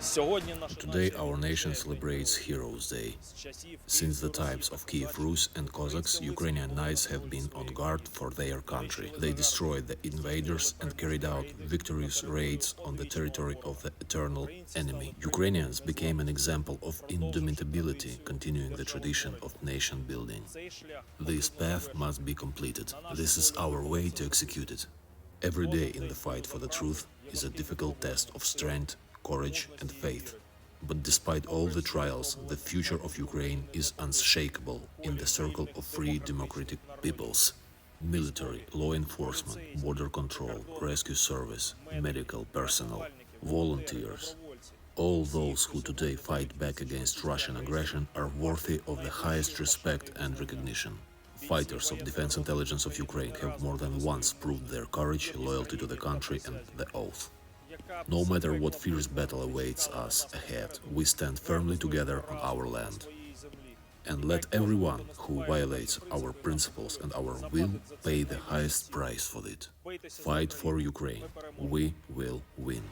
Today our nation celebrates Heroes' Day. Since the times of Kiev Rus and Cossacks, Ukrainian knights have been on guard for their country. They destroyed the invaders and carried out victorious raids on the territory of the eternal enemy. Ukrainians became an example of indomitability, continuing the tradition of nation building. This path must be completed. This is our way to execute it. Every day in the fight for the truth is a difficult test of strength courage, and faith. But despite all the trials, the future of Ukraine is unshakable in the circle of free democratic peoples. Military, law enforcement, border control, rescue service, medical personnel, volunteers, all those who today fight back against Russian aggression are worthy of the highest respect and recognition. Fighters of Defense Intelligence of Ukraine have more than once proved their courage, loyalty to the country, and the oath. No matter what fierce battle awaits us ahead, we stand firmly together on our land. And let everyone who violates our principles and our will pay the highest price for it. Fight for Ukraine. We will win.